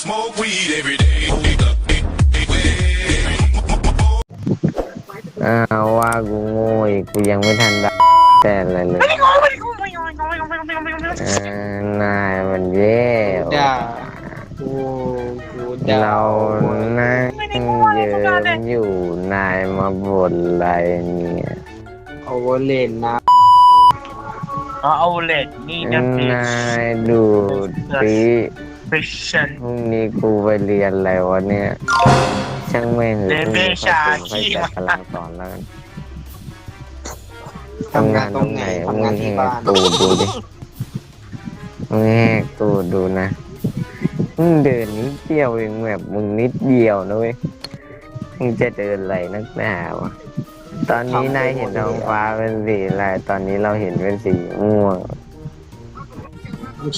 Smoke weed every day. อ้าวว่ากูโง่อีกกูยังไม่ทันได้แต่อะไรเลยเออนายมันแย่ด่ากูกูด่าเรานั่งเยินอยู่นายมาบ่นอะไรเนี่ยโอเวอร์เลนนะเอาเอาเลดนี่นะฟินาชยดูสิ ฟิชชั่นพรุ่งนี้กูไปเรียนอะไรวะเนี่ย ช่างแม่งหรือเรียนวิชาไปชีพจัดกำลังสอนแล้วกันทำงานตรงไหนทำงานที่บ้านตูดดูดิมึงแหกตูดดูนะมึงเดินนิดเดียวเองแบบมึงนิดเดียวนะเว้ยมึงจะเดินอะไรนักหนาวะตอนนี้นายเห็นท้องฟ้าเป็นสีอะไรตอนนี้เราเห็นเป็นสีม่วง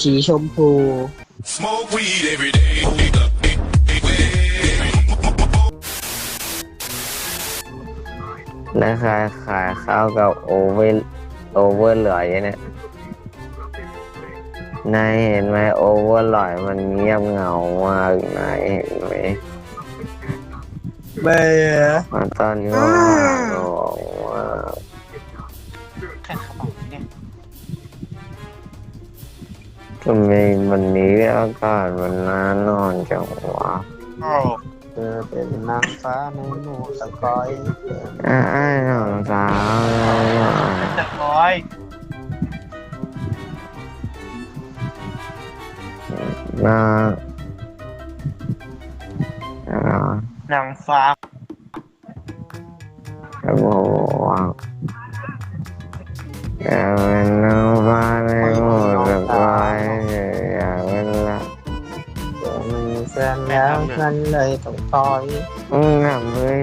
สีชมพู Smoke weed every day. และขายขายข้าวกับโอเวอร์โอเวอร์หลอยเนี่ยนายเห็นไหมโอเวอร์หลอยมันเงียบเหงามากนายเห็นไหมเบื่อมาตอนนี้ว่าบอ ทำไมวันนี้อากาศมันน่านอนจังวะโอ้เธอเป็นนางฟ้าในหมู่สกอยอ้ายน้องสาวเลยอะจะร้อยน่าอ่านางฟ้าจะบอกว่าอยากเป็นน้อ อยากเป็นละเธอมีแฟนแล้วฉันเลยต้องคอยมึงทำเพื่